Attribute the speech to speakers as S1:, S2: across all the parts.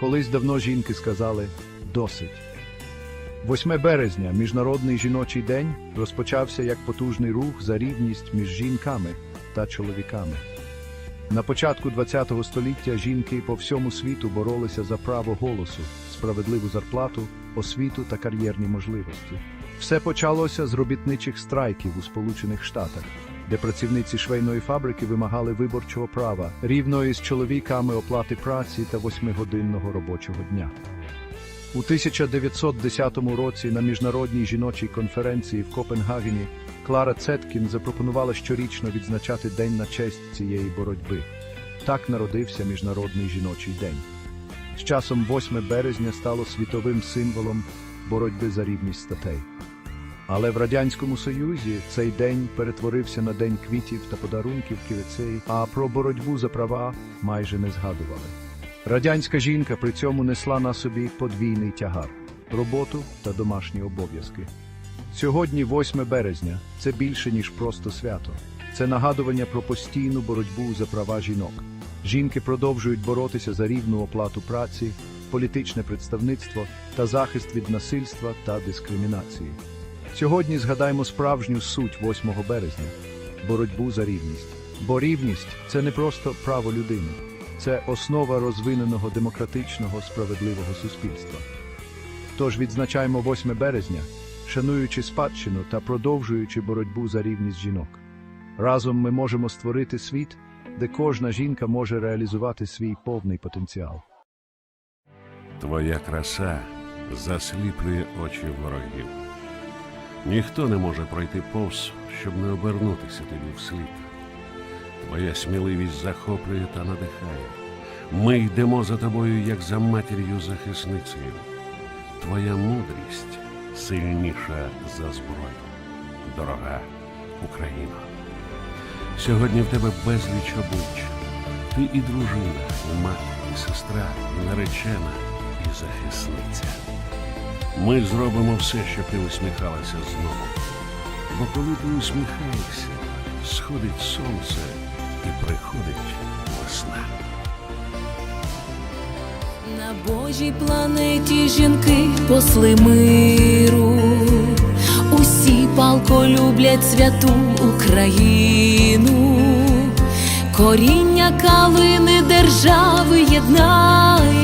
S1: Колись давно жінки сказали досить. 8 березня, Міжнародний жіночий день, розпочався як потужний рух за рівність між жінками та чоловіками. На початку ХХ століття жінки по всьому світу боролися за право голосу, справедливу зарплату, освіту та кар'єрні можливості. Все почалося з робітничих страйків у Сполучених Штатах, де працівниці швейної фабрики вимагали виборчого права, рівної з чоловіками оплати праці та восьмигодинного робочого дня. У 1910 році на міжнародній жіночій конференції в Копенгагені Клара Цеткін запропонувала щорічно відзначати День на честь цієї боротьби. Так народився Міжнародний жіночий день. З часом 8 березня стало світовим символом боротьби за рівність статей. Але в Радянському Союзі цей день перетворився на день квітів та подарунків ківецей, а про боротьбу за права майже не згадували. Радянська жінка при цьому несла на собі подвійний тягар роботу та домашні обов'язки. Сьогодні, 8 березня, це більше, ніж просто свято. Це нагадування про постійну боротьбу за права жінок. Жінки продовжують боротися за рівну оплату праці, політичне представництво та захист від насильства та дискримінації. Сьогодні згадаємо справжню суть 8 березня боротьбу за рівність. Бо рівність це не просто право людини, це основа розвиненого демократичного справедливого суспільства. Тож відзначаємо 8 березня, шануючи спадщину та продовжуючи боротьбу за рівність жінок. Разом ми можемо створити світ, де кожна жінка може реалізувати свій повний потенціал.
S2: Твоя краса засліплює очі ворогів. Ніхто не може пройти повз, щоб не обернутися тобі вслід. Твоя сміливість захоплює та надихає. Ми йдемо за тобою, як за матір'ю захисницею. Твоя мудрість сильніша за зброю. Дорога Україна. Сьогодні в тебе безліч облич. Ти і дружина, і мати, і сестра, і наречена, і захисниця. Ми зробимо все, щоб ти усміхалася знову. Бо коли ти усміхаєшся, сходить сонце і приходить весна.
S3: На Божій планеті жінки посли миру, усі палко люблять святу Україну, коріння калини держави єднає,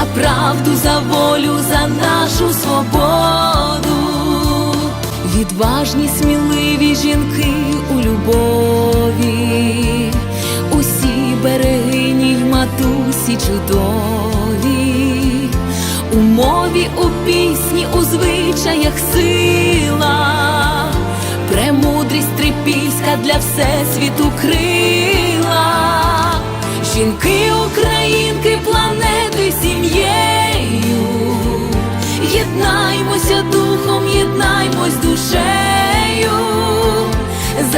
S3: за правду, за волю, за нашу свободу, відважні, сміливі жінки у любові, усі берегині й матусі чудові, у мові, у пісні, у звичаях сила. Премудрість трипільська для всесвіту крила, жінки,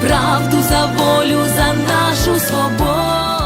S3: правду, за волю, за нашу свободу.